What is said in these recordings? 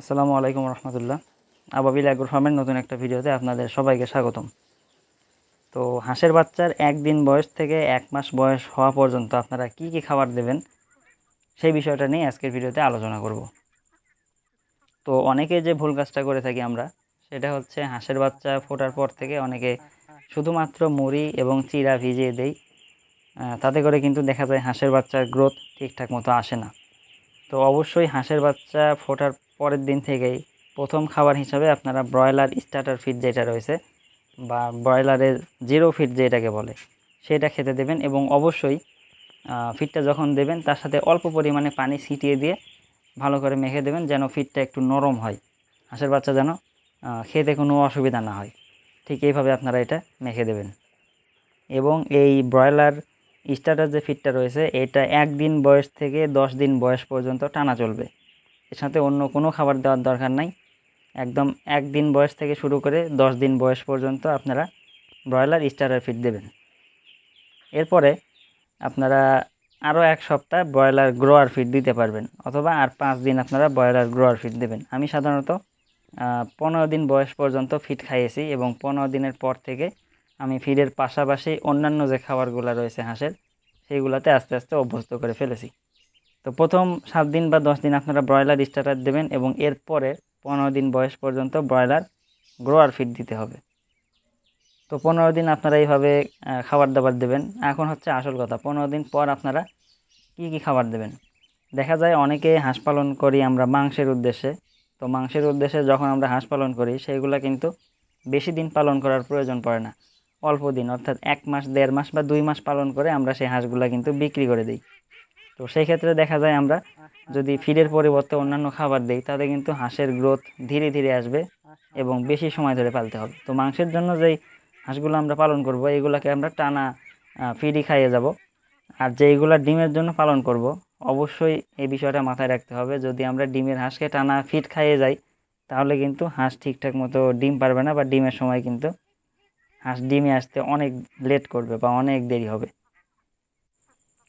আসসালামু আলাইকুম রহমতুল্লাহ। আবাবিল অ্যাগ্রো ফার্মের নতুন একটা ভিডিওতে আপনাদের সবাইকে স্বাগতম। তো হাঁসের বাচ্চার একদিন বয়স থেকে এক মাস বয়স হওয়া পর্যন্ত আপনারা কি কি খাবার দেবেন, সেই বিষয়টা নিয়ে আজকের ভিডিওতে আলোচনা করব। তো অনেকে যে ভুল কাজটা করে থাকি আমরা, সেটা হচ্ছে হাঁসের বাচ্চা ফোটার পর থেকে অনেকে শুধুমাত্র মুড়ি এবং চিরা ভিজিয়ে দেই তাতে করে কিন্তু দেখা যায় হাঁসের বাচ্চার গ্রোথ ঠিকঠাক মতো আসে না। তো অবশ্যই হাঁসের বাচ্চা ফোটার পরের দিন থেকেই প্রথম খাবার হিসাবে আপনারা ব্রয়লার স্টার্টার ফিড যেটা রয়েছে বা ব্রয়লারের জিরো ফিড যেটাকে বলে, সেটা খেতে দেবেন এবং অবশ্যই ফিডটা যখন দেবেন তার সাথে অল্প পরিমাণে পানি ছিটিয়ে দিয়ে ভালো করে মেখে দেবেন যেন ফিডটা একটু নরম হয়। হাঁসের বাচ্চা যেন খেতে কোনো অসুবিধা না হয়। ঠিক এইভাবে আপনারা এটা মেখে দেবেন। এবং এই ব্রয়লার স্টার্টার যে ফিডটা রয়েছে, এটা একদিন বয়স থেকে দশ দিন বয়স পর্যন্ত টানা চলবে। এর সাথে অন্য কোনো খাবার দেওয়ার দরকার নাই। একদম একদিন বয়স থেকে শুরু করে দশ দিন বয়স পর্যন্ত আপনারা ব্রয়লার স্টার্টার ফিড দেবেন। এরপরে আপনারা আরও এক সপ্তাহ ব্রয়লার গ্রোয়ার ফিড দিতে পারবেন অথবা আর পাঁচ দিন আপনারা ব্রয়লার গ্রোয়ার ফিড দেবেন। আমি সাধারণত পনেরো দিন বয়স পর্যন্ত ফিড খাইয়েছি এবং পনেরো দিনের পর থেকে আমি ফিডের পাশাপাশি অন্যান্য যে খাবারগুলো রয়েছে হাঁসের, সেইগুলোতে আস্তে আস্তে অভ্যস্ত করে ফেলেছি। তো প্রথম সাত দিন বা দশ দিন আপনারা ব্রয়লার স্টার্টার দেবেন এবং এরপরে পনেরো দিন বয়স পর্যন্ত ব্রয়লার গ্রোয়ার ফিড দিতে হবে। তো পনেরো দিন আপনারা এইভাবে খাবার দাবার দেবেন। এখন হচ্ছে আসল কথা, পনেরো দিন পর আপনারা কি কি খাবার দেবেন? দেখা যায় অনেকে হাঁস পালন করি আমরা মাংসের উদ্দেশ্যে। তো মাংসের উদ্দেশ্যে যখন আমরা হাঁস পালন করি সেইগুলো কিন্তু বেশি দিন পালন করার প্রয়োজন পড়ে না। অল্প দিন, অর্থাৎ এক মাস, দেড় মাস বা দুই মাস পালন করে আমরা সেই হাঁসগুলো কিন্তু বিক্রি করে দিই। তো সেই ক্ষেত্রে দেখা যায় আমরা যদি ফিডের পরিবর্তে অন্যান্য খাবার দিই, তাতে কিন্তু হাঁসের গ্রোথ ধীরে ধীরে আসবে এবং বেশি সময় ধরে পালতে হবে। তো মাংসের জন্য যেই হাঁসগুলো আমরা পালন করব এইগুলোকে আমরা টানা ফিডই খাইয়ে যাব। আর যেইগুলো ডিমের জন্য পালন করব, অবশ্যই এই বিষয়টা মাথায় রাখতে হবে। যদি আমরা ডিমের হাঁসকে টানা ফিড খাইয়ে যাই, তাহলে কিন্তু হাঁস ঠিকঠাক মতো ডিম পারবে না বা ডিমের সময় কিন্তু হাঁস ডিমে আসতে অনেক লেট করবে বা অনেক দেরি হবে।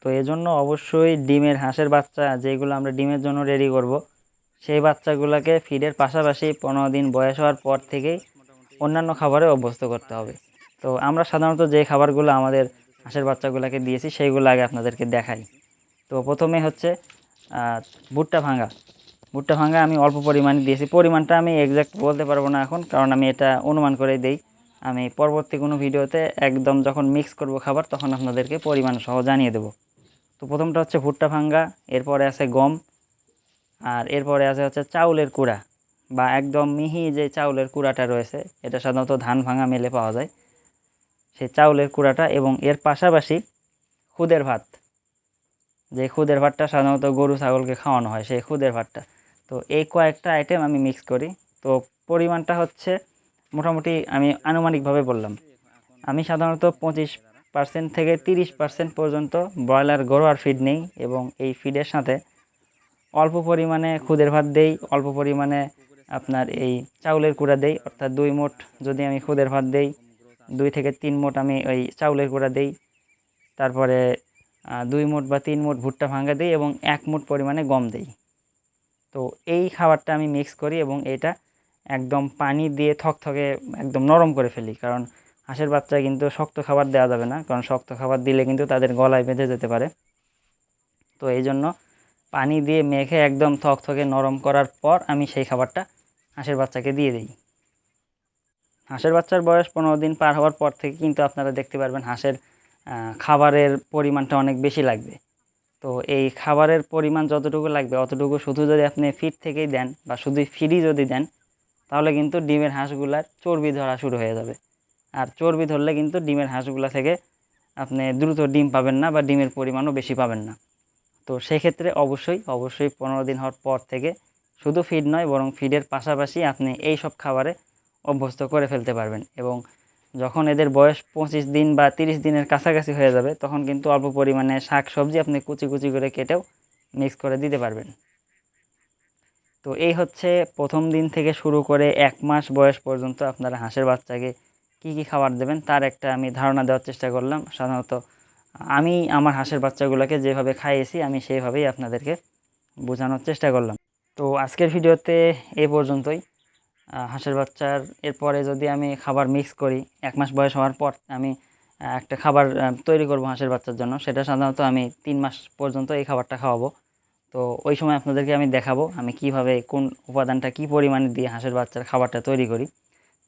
তো এজন্য অবশ্যই ডিমের হাঁসের বাচ্চা, যেগুলো আমরা ডিমের জন্য রেডি করব, সেই বাচ্চাগুলোকে ফিডের পাশাপাশি পনেরো দিন বয়স হওয়ার পর থেকেই অন্যান্য খাবারে অভ্যস্ত করতে হবে। তো আমরা সাধারণত যে খাবারগুলো আমাদের হাঁসের বাচ্চাগুলোকে দিয়েছি, সেইগুলো আগে আপনাদেরকে দেখাই। তো প্রথমে হচ্ছে ভুট্টা ভাঙা। ভুট্টা ভাঙা আমি অল্প পরিমাণে দিয়েছি। পরিমাণটা আমি এক্সাক্ট বলতে পারব না এখন, কারণ আমি এটা অনুমান করে দিই। আমি পরবর্তী কোনো ভিডিওতে একদম যখন মিক্স করব খাবার, তখন আপনাদেরকে পরিমাণ সহ জানিয়ে দেবো। তো প্রথমটা হচ্ছে ভুট্টা ভাঙ্গা, এরপরে আছে গম, আর এরপরে আছে হচ্ছে চাউলের কুড়া বা একদম মিহি যে চাউলের কুড়াটা রয়েছে, এটা সাধারণত ধান ভাঙা মেলে পাওয়া যায়। সেই চাউলের কুড়াটা এবং এর পাশাপাশি খুদের ভাত, যে খুদের ভাতটা সাধারণত গরু ছাগলকে খাওয়ানো হয় সেই খুদের ভাতটা। তো এই কয়েকটা আইটেম আমি মিক্স করি। তো পরিমাণটা হচ্ছে মোটামুটি আমি আনুমানিকভাবে বললাম। আমি সাধারণত পঁচিশ পার্সেন্ট থেকে তিরিশ পার্সেন্ট পর্যন্ত ব্রয়লার গরুয়ার ফিড নেই এবং এই ফিডের সাথে অল্প পরিমাণে খুদের ভাত দেই, অল্প পরিমাণে আপনার এই চাউলের কুড়া দেই, অর্থাৎ দুই মোট যদি আমি খুদের ভাত দেই, দুই থেকে তিন মোট আমি ওই চাউলের কুড়া দেই, তারপরে দুই মোট বা তিন মোট ভুট্টা ভাঙা দিই এবং এক মোট পরিমাণে গম দেই। তো এই খাবারটা আমি মিক্স করি এবং এটা একদম পানি দিয়ে থকথকে একদম নরম করে ফেলি, কারণ হাঁসের বাচ্চায় কিন্তু শক্ত খাবার দেওয়া যাবে না, কারণ শক্ত খাবার দিলে কিন্তু তাদের গলায় বেঁধে যেতে পারে। তো এই জন্য পানি দিয়ে মেখে একদম থকথকে নরম করার পর আমি সেই খাবারটা হাঁসের বাচ্চাকে দিয়ে দিই। হাঁসের বাচ্চার বয়স পনেরো দিন পার হওয়ার পর থেকে কিন্তু আপনারা দেখতে পারবেন হাঁসের খাবারের পরিমাণটা অনেক বেশি লাগবে। তো এই খাবারের পরিমাণ যতটুকু লাগবে, অতটুকু শুধু যদি আপনি ফিড থেকেই দেন বা শুধু ফিডই যদি দেন, তাহলে কিন্তু ডিমের হাঁসগুলার চর্বি ধরা শুরু হয়ে যাবে। আর চর্বি ধরলে কিন্তু ডিমের হাঁসগুলা থেকে আপনি দ্রুত ডিম পাবেন না বা ডিমের পরিমাণও বেশি পাবেন না। তো সেক্ষেত্রে অবশ্যই অবশ্যই পনেরো দিন হওয়ার পর থেকে শুধু ফিড নয়, বরং ফিডের পাশাপাশি আপনি এই সব খাবারে অভ্যস্ত করে ফেলতে পারবেন এবং যখন এদের বয়স পঁচিশ দিন বা তিরিশ দিনের কাছাকাছি হয়ে যাবে, তখন কিন্তু অল্প পরিমাণে শাক সবজি আপনি কুচি কুচি করে কেটেও মিক্স করে দিতে পারবেন। তো এই হচ্ছে প্রথম দিন থেকে শুরু করে এক মাস বয়স পর্যন্ত আপনারা হাঁসের বাচ্চাকে কী কী খাবার দেবেন তার একটা আমি ধারণা দেওয়ার চেষ্টা করলাম। সাধারণত আমি, আমার হাঁসের বাচ্চাগুলোকে যেভাবে খাইয়েছি, আমি সেইভাবেই আপনাদেরকে বোঝানোর চেষ্টা করলাম। তো আজকের ভিডিওতে এই পর্যন্তই। হাঁসের বাচ্চার, এরপরে যদি আমি খাবার মিক্স করি, এক মাস বয়স হওয়ার পর আমি একটা খাবার তৈরি করব হাঁসের বাচ্চার জন্য, সেটা সাধারণত আমি তিন মাস পর্যন্ত এই খাবারটা খাওয়াবো। তো ওই সময় আপনাদেরকে আমি দেখাবো আমি কীভাবে, কোন উপাদানটা কি পরিমাণে দিয়ে হাঁসের বাচ্চার খাবারটা তৈরি করি।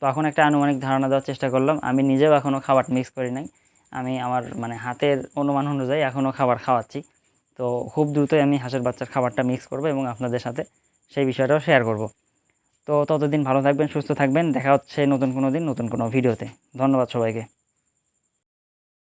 তো এখন একটা আনুমানিক ধারণা দেওয়ার চেষ্টা করলাম। আমি নিজেও এখনও খাবার মিক্স করি নাই। আমি আমার মানে হাতের অনুমান অনুযায়ী এখনও খাবার খাওয়াচ্ছি। তো খুব দ্রুতই আমি হাঁসের বাচ্চার খাবারটা মিক্স করব এবং আপনাদের সাথে সেই বিষয়টাও শেয়ার করব। তো ততদিন ভালো থাকবেন, সুস্থ থাকবেন। দেখা হচ্ছে নতুন কোনো দিন, নতুন কোনো ভিডিওতে ধন্যবাদ সবাইকে।